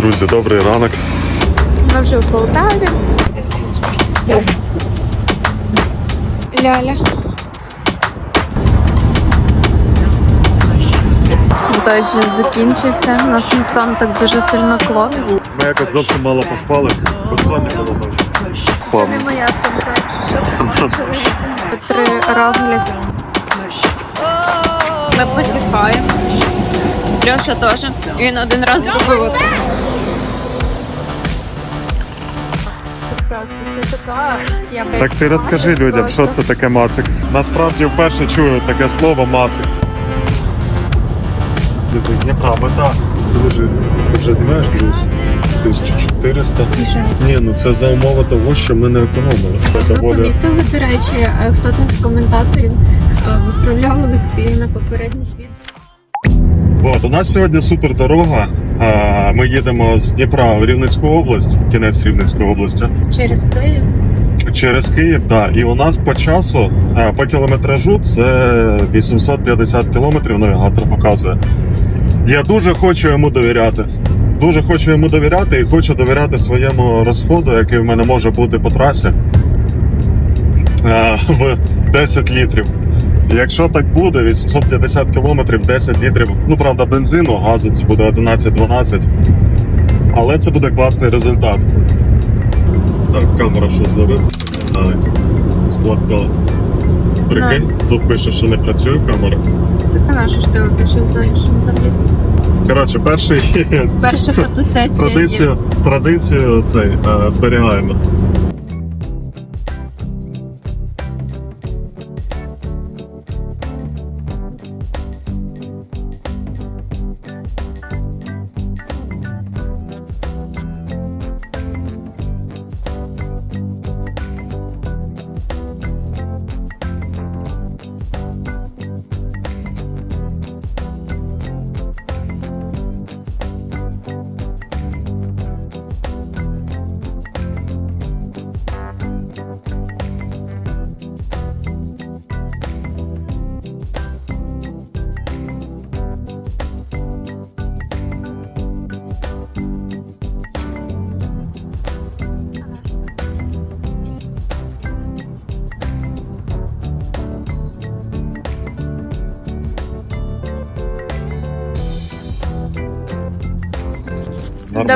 Друзі, добрий ранок. Ми вже в Полтаві. Ляля. Дощ вже закінчився. Нас Нісан так дуже сильно клонить. Ми якось зовсім мало поспали. Безсоння було ночі. Не моя сумка, якщо що це Три равлі. Ми посіхаємо. Льоша теж. Він один раз зробив. Просто це така. Так ти розкажи людям, що це таке мацик. Насправді вперше чую таке слово мацик. Ти з Дніпра, мета. Друже, ти вже знаєш, друзі? 1400. Ні, ну це за умови того, що ми не економили. Це Ви доволі. помітили, до речі, е, хто там з коментаторів е, виправляв Олексія на попередніх відео? От, у нас сьогодні супер дорога. Ми їдемо з Дніпра в Рівненську область, кінець Рівненської області. Через Київ. Через Київ, так. І у нас по часу, е, по кілометражу, це 850 кілометрів навігатор показує. Я дуже хочу йому довіряти. Дуже хочу йому довіряти і хочу довіряти своєму розходу, який в мене може бути по трасі е, в 10 літрів. Якщо так буде, 850 кілометрів, 10 літрів, ну правда, бензину, газу це буде 11-12. Але це буде класний результат. Так, камера що зловив. Навіть сфоткала. Прикинь, тут пише, що не працює камера. Так а нащо ж ти ти що знаєш, є? Коротше, перший Перша фотосесія. традицію, традицію цей е, зберігаємо.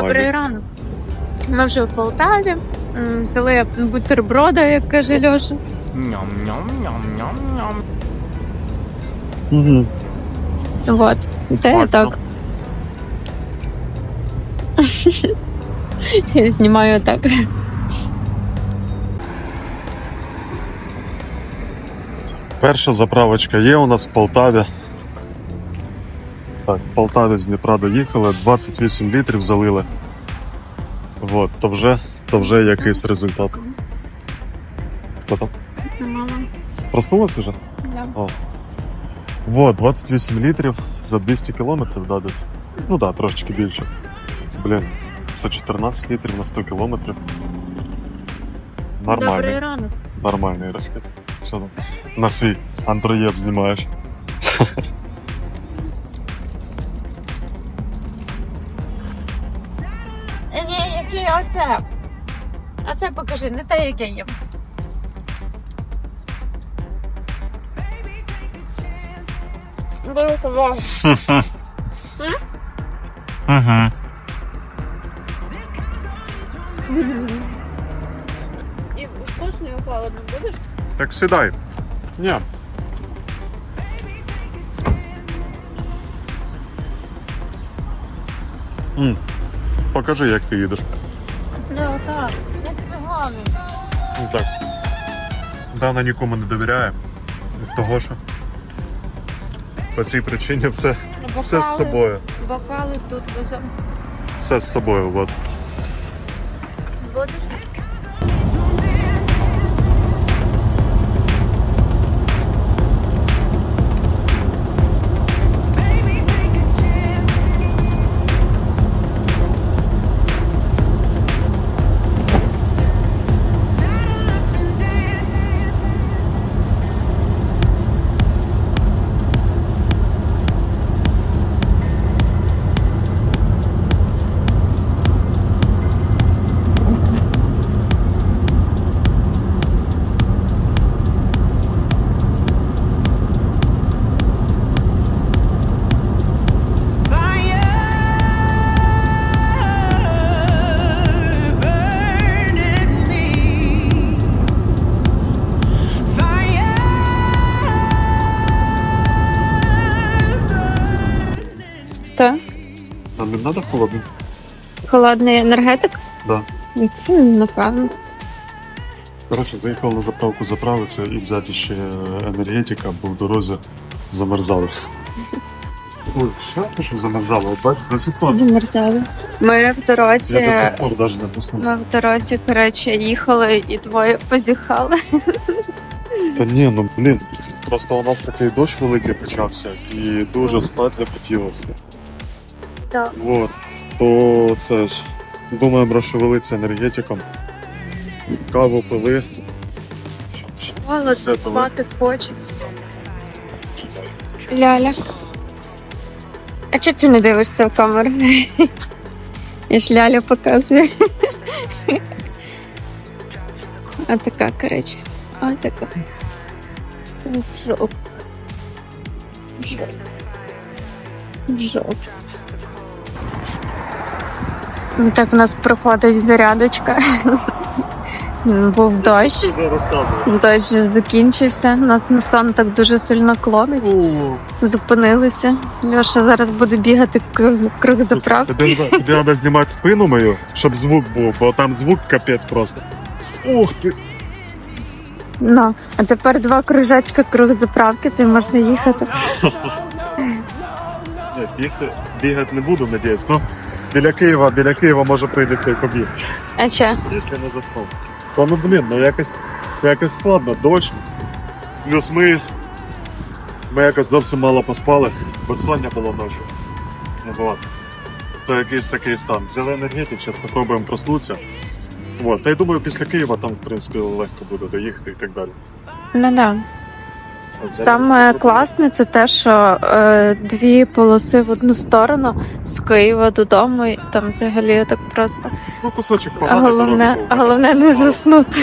Добрий ранок. Ми вже в Полтаві. Взяли бутерброда, як каже Льоша. Ням-ням-ням-ням-ням. Угу. Вот. Та я так. Я знімаю так. Перша заправочка є у нас в Полтаві. Так, в Полтаві з Дніпра доїхали, 28 літрів залили. От, то вже, то вже якийсь результат. Хто там? Мама. Проснулась вже? Да. О. Вот, 28 літрів за 200 кілометрів, да, десь. Ну да, трошечки більше. Блін, це 14 літрів на 100 кілометрів. Добрий Нормальний, ранок. нормальний розхід. Що там? На свій андроїд знімаєш. Оце покажи, не те, яке є. Угу. І вкусно і холодно будеш? Так сідай. Ні. Покажи, як ти їдеш. Не отак. Ну так. Дана нікому не довіряє. Того, що по цій причині все, все з собою. Бокали тут. Все з собою. От. Не треба холодно? Холодний енергетик? Да. Ну, Це напевно. Коротше, заїхав на заправку заправитися і взяти ще енергетика, бо в дорозі замерзали. Ой, що я пишу замерзало? Бачиш, до сих пор. Замерзали. Ми в дорозі. Я до сих пор навіть не проснувся. Ми в дорозі, коротше, їхали і двоє позіхали. Та ні, ну блін. Просто у нас такий дощ великий почався і дуже спати захотілося. Так. Вот. То це ж. Думаємо розшевелитися енергетиком. Каву пили. Холодно, спати хочеться. Ляля. А чого ти не дивишся в камеру? Я ж Ляля показує. А така, коротше. А така. В жоп. В жоп. В жоп. Ну, Так у нас проходить зарядочка. Був дощ. Дощ закінчився. Нас на сон так дуже сильно клонить. Зупинилися. Льоша зараз буде бігати круг, заправки. Тобі, тобі треба знімати спину мою, щоб звук був, бо там звук капець просто. Ух ти! Ну, а тепер два кружечка круг заправки, ти можна їхати. Бігати не буду, надіюсь. Ну, біля Києва, біля Києва може прийдеться і побігти, А че? якщо не заснув. То ну блін, ну якось, якось складно, дощ. Плюс ми, ми якось зовсім мало поспали, безсоння було ночі. Ну, от. То якийсь такий стан. Взяли енергетик, зараз спробуємо проснутися. От. Та я думаю, після Києва там, в принципі, легко буде доїхати і так далі. Ну да. Саме класне це те, що е, дві полоси в одну сторону з Києва додому, і там взагалі так просто. Ну, кусочок погано. головне, головне не заснути.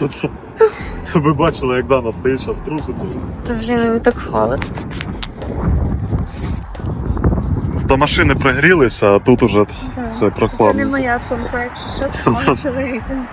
Ви бачили, як Дана стоїть, зараз труситься. Та блін, мені так холодно. До машини прогрілися, а тут уже це Це не моя сумка, якщо що, це мого чоловіка.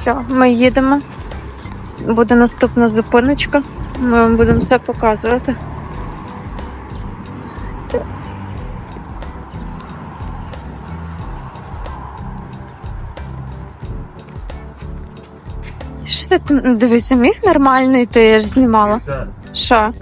Все, ми їдемо. Буде наступна зупиночка. Ми вам будемо все показувати. Що ти там- дивися, міг нормально йти, я ж знімала. Що?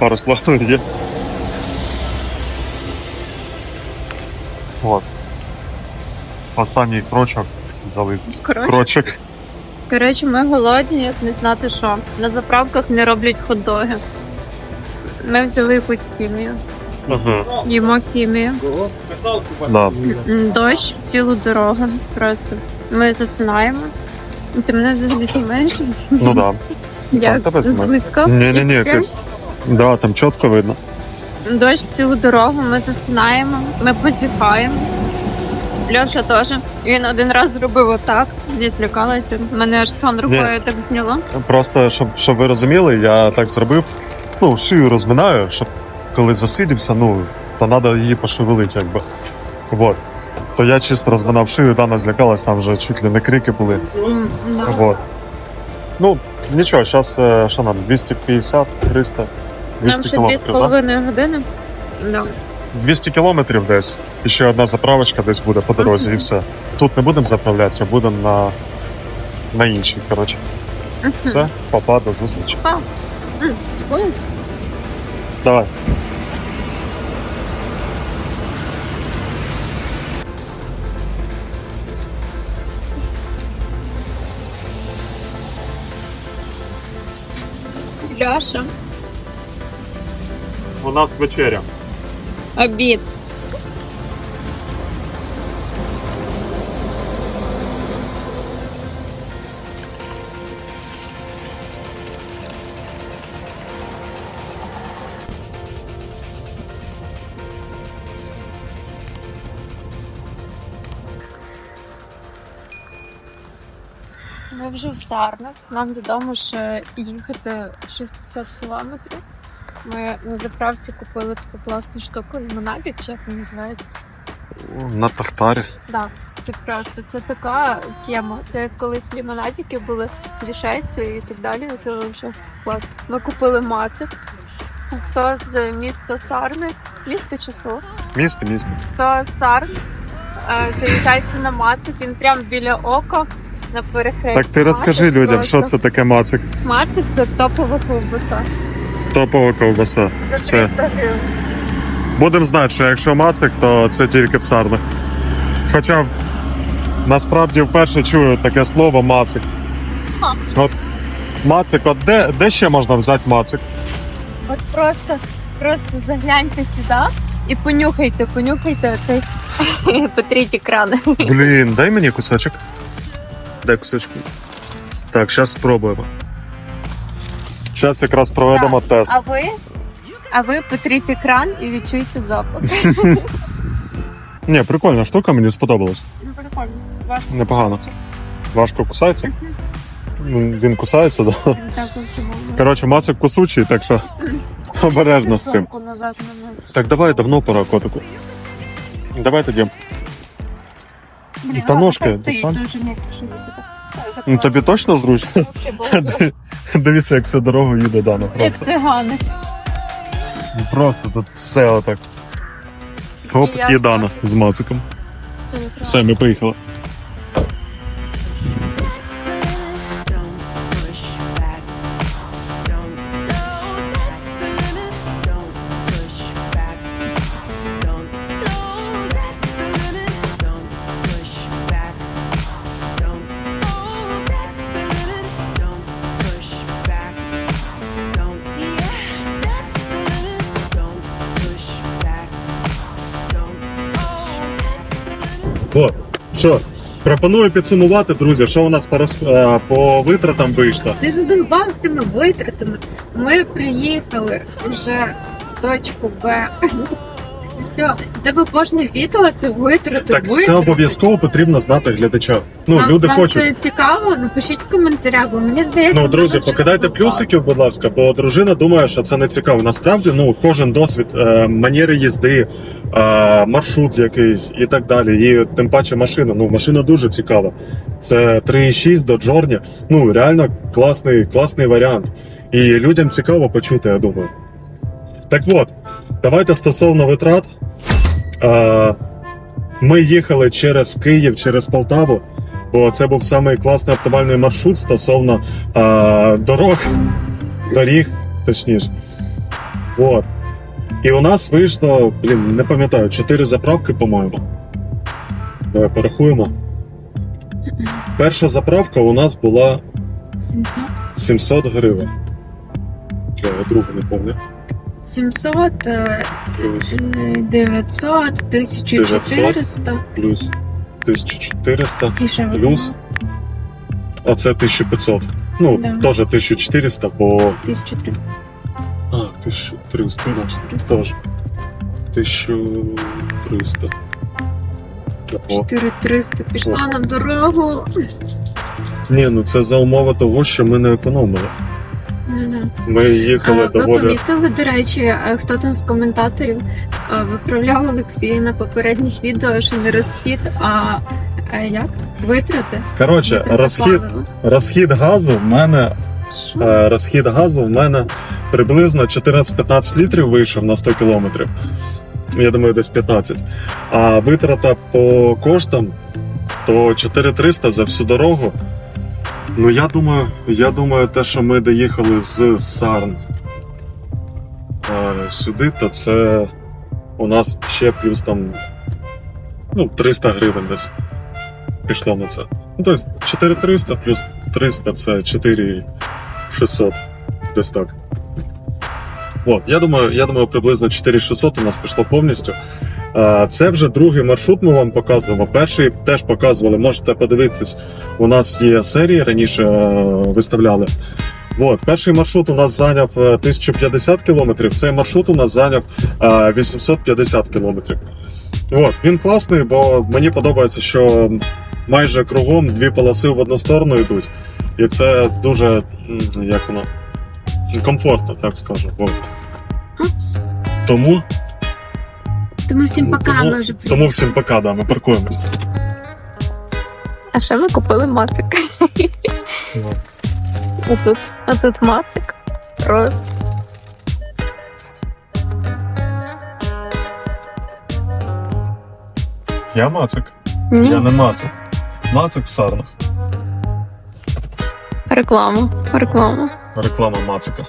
Пару слов є. От. Останній крочок. Коротше. Крочок. Коротше, ми голодні, як не знати що. На заправках не роблять хот-доги. Ми взяли якусь хімію. Ага. Їмо хімію. Да. М, Дощ цілу дорогу. Просто ми засинаємо. Ти мене взагалі знімаєш? Ну да. Як тебе знімаю. зблизька? Ні, ні, ні, Ікс-кем? якось. Да, там чітко видно. Дощ цілу дорогу, ми засинаємо, ми позіхаємо. Льоша теж. Він один раз зробив отак, я злякалася. Мене аж сон рукою так зняло. Просто щоб, щоб ви розуміли, я так зробив. Ну, шию розминаю, щоб коли засидівся, ну, то треба її пошевелити, якби. Вот. То я чисто розминав шию, Дана злякалась, там вже чуть ли не крики були. М, да. Вот. Ну, нічого, зараз що нам, 250, 300, 200 Нам ще дві з кілометрів, половиною години. Да. 200 кілометрів десь. І ще одна заправочка десь буде по дорозі, і все. Тут не будемо заправлятися, будемо на, на іншій, коротше. Все, папа, до зустрічі. М, Споїнс? Давай. Льоша. У нас вечеря. Обід. Ми вже в Сарнах. Нам додому ще їхати 60 кілометрів. Ми на заправці купили таку класну штуку лимонадик, чи як він називається. На тахтарі. Да, це просто це така тема. Це як колись лимонадики були лішайці і так далі. Це вже клас. Ми купили мацик. Хто з міста Сарни, місто село? Місто, місто. Хто з Сарн, е, завітайте на мацик, він прямо біля ока на перехресті. Так ти розкажи Мацик людям, просто- що це таке мацик. Мацик це топова ковбаса. Топова ковбаса. За Все. 300 гривень. Будемо знати, що якщо мацик, то це тільки в сарнах. Хоча насправді вперше чую таке слово мацик. А. От мацик, от де, де ще можна взяти мацик? От просто, просто загляньте сюди і понюхайте, понюхайте оцей потріть екрани. Блін, дай мені кусочок. Дай кусочок. Так, зараз спробуємо. Зараз якраз проведемо тест. А ви? А ви потріть екран і відчуйте запах. Ні, прикольна штука, мені сподобалось. Ну, прикольно. Важко Непогано. Важко кусається. Ну, Він кусається, да. Так. Коротше, мацик кусучий, так що обережно з цим. назад мене. Так, давай давно пора котику. Давай тоді. Блін, Та ножки достань. дуже м'яко, що так Ну тобі точно зручно? Дивіться, як все дорогу їде Дана. Як Просто. Ну, Просто тут все отак. Хоп, І і з мациком. з мациком. Це. Все, ми поїхали. О, що? Пропоную підсумувати, друзі, що у нас по, розп... е, по витратам вийшло. Ти задовбав з тими витратами. Ми приїхали вже в точку Б. Все, у тебе кожне відео це витрати. Так витрати. це обов'язково потрібно знати глядача. Ну, Вам- люди вам хочуть. Це цікаво, напишіть в коментарях, бо мені здається, Ну, друзі, покидайте плюсиків, будь ласка, бо дружина думає, що це не цікаво. Насправді, ну, кожен досвід, е, манери їзди, е, маршрут якийсь і так далі. І тим паче машина. Ну, машина дуже цікава. Це 3.6 до Джорні. Ну, реально класний, класний варіант. І людям цікаво почути, я думаю. Так от, давайте стосовно витрат. Ми їхали через Київ, через Полтаву, бо це був самий класний оптимальний маршрут стосовно дорог, доріг, точніше. Вот. І у нас вийшло, блін, не пам'ятаю, 4 заправки, по-моєму. Давай порахуємо. Перша заправка у нас була 700? 700 гривень. Я другу не пам'ятаю. 700, е, Плюс, е, 900, 1400 плюс 1400. і ще Плюс? А це 1500. Ну, Да. теж 1400, бо. 1300. А, 1300. да. 1300. Теж. 1300. О. 4300 пішла на дорогу. Ні, ну це за умови того, що ми не економили. Ми їхали А, Ви доволі. помітили, до речі, е, хто там з коментаторів е, виправляв Олексія на попередніх відео, що не розхід, а е, як? Витрати? Коротше, розхід, розхід газу в мене? Е, Розхід газу в мене приблизно 14-15 літрів вийшов на 100 кілометрів. Я думаю, десь 15. А витрата по коштам то 4300 за всю дорогу. Ну, я думаю, я думаю, те, що ми доїхали з Сарн е, сюди, то це у нас ще плюс там ну, 300 гривень десь пішло на це. Ну, тобто 4300 плюс 300 це 4600. Десь так. От, я думаю, я думаю, приблизно 4600 у нас пішло повністю. Е, Це вже другий маршрут ми вам показуємо. Перший теж показували, можете подивитись. У нас є серії, раніше е, виставляли. От, перший маршрут у нас зайняв е, 1050 кілометрів, цей маршрут у нас зайняв е, 850 кілометрів. От, він класний, бо мені подобається, що майже кругом дві полоси в одну сторону йдуть. І це дуже як воно комфортно, так скажу. От. Тому, Тому всім пока, тому, ми вже тому всім пока, да, ми паркуємось. А ще ми купили мацик. А тут, а тут мацик. Просто. Я Мацик. Ні, Я не Мацик. Мацик в сарнах. реклама. Реклама. Реклама Мацика.